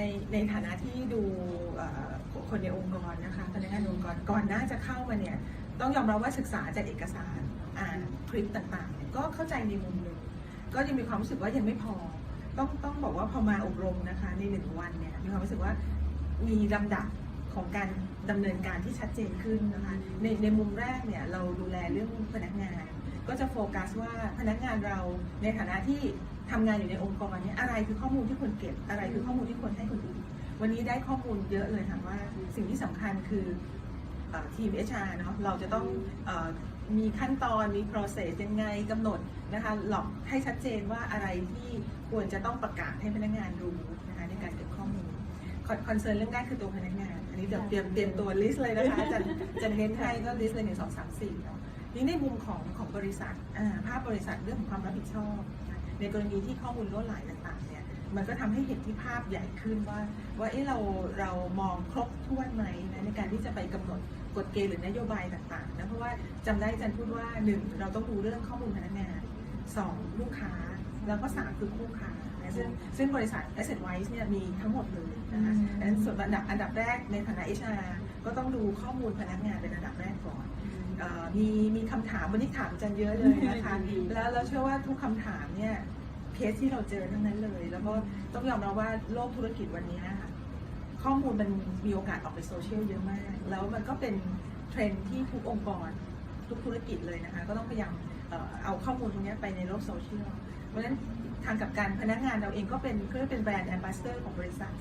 ในในฐานะที่ดูคนในองค์กรนะคะพนักงานองค์กรก่อนหน้าจะเข้ามาเนี่ยต้องยอมรับว่าศึกษาจากเอกสารอ่านคลิปต่างๆเนี่ยก็เข้าใจในมุมหนึ่งก็ยังมีความรู้สึกว่ายังไม่พอ ต้องต้องบอกว่าพอมาอบรมนะคะในหนึ่งวันเนี่ยมีความรู้สึกว่ามีลำดับของการดำเนินการที่ชัดเจนขึ้นนะคะในในมุมแรกเนี่ยเราดูแลเรื่องพนักงาน ก็จะโฟกัสว่าพนักงานเราในฐานะที่ทำงานอยู่ในองค์กรนี่ยอะไรคือข้อมูลที่ควรเก็บอะไรคือข้อมูลที่ควรให้คนอื่นวันนี้ได้ข้อมูลเยอะเลยค่ะว่าสิ่งที่สำคัญคือเอ่อทีม HR เนาะเราจะต้องอมีขั้นตอนมี process ยังไงกำหนดนะคะหลอกให้ชัดเจนว่าอะไรที่ควรจะต้องประกาศให้พนักงานรู้นะคะในการ คอนเซิร์นเรื่องแรกคือตัวพนักงาน อันนี้เดี๋ยวเตรียมเตรียมตัวลิสต์เลยนะคะจะจะเน้นให้ก็ลิสต์เลยหนึ่งสองสามสี่เนาะนี่ในมุมของของบริษัทอ่าภาพบริษัทเรื่องของความรับผิดชอบนะในกรณีที่ข้อมูลล้นหลายต่างๆเนี่ยมันก็ทำให้เห็นที่ภาพใหญ่ขึ้นว่า ว่าเอ๊ะเราเรามองครบถ้วนไหมนะในการที่จะไปกำหนดกฎเกณฑ์หรือนโยบายต่างๆนะเพราะว่าจำได้อาจันพูดว่าหนึ่งเราต้องดูเรื่องข้อมูลพนักงานสองลูกค้า แล้วก็สามคือคู่ค้านะซึ่งซึ่งบริษัท Asset Wise เนี่ยมีทั้งหมดเลยนะคะดังนั้น ส่วนอันดับอันดับแรกในฐานะ HR ก็ต้องดูข้อมูลพนักงานเป็นอันดับแรกก่อนเอ่อมีมีคำถามวันนี้ถามอาจันเยอะเลยนะคะแล้วเราเชื่อว่าทุกคำถามเนี่ยเคสที่เราเจอทั้งนั้นเลย แล้วก็ต้องยอมรับว่าโลกธุรกิจวันนี้ค่ะข้อมูลมันมีโอกาสออกไปโซเชียลเยอะมาก แล้วมันก็เป็นเทรนด์ที่ทุกองค์กร ทุกธุรกิจเลยนะคะ ก็ต้องพยายามเอาข้อมูลตรงนี้ไปในโลกโซเชียล เพราะฉะนั้นทางกับการพนักงานเราเองก็เป็นก็เป็นแบรนด์แอมบาสเตอร์ของบริษัท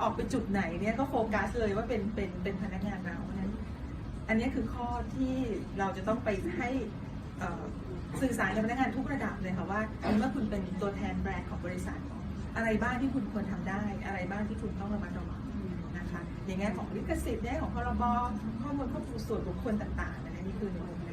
ออกไปจุดไหนเนี่ยก็โฟกัสเลยว่าเป็นเป็นเป็นพนักงานเราเพราะฉะนั้น อันนี้คือข้อที่เราจะต้องไปให้สื่อสารกับพนักงานทุกระดับเลยค่ะว่าเมื่อคุณเป็นตัวแทนแบรนด์ของบริษัท อะไรบ้างที่คุณควรทำได้ อะไรบ้างที่คุณต้องระมัดระวังนะคะอย่างแง่ของลิขสิทธิ์แง่ยของพรบข้อมูลข้อมูลส่วนบุคคลต่างๆ Itu.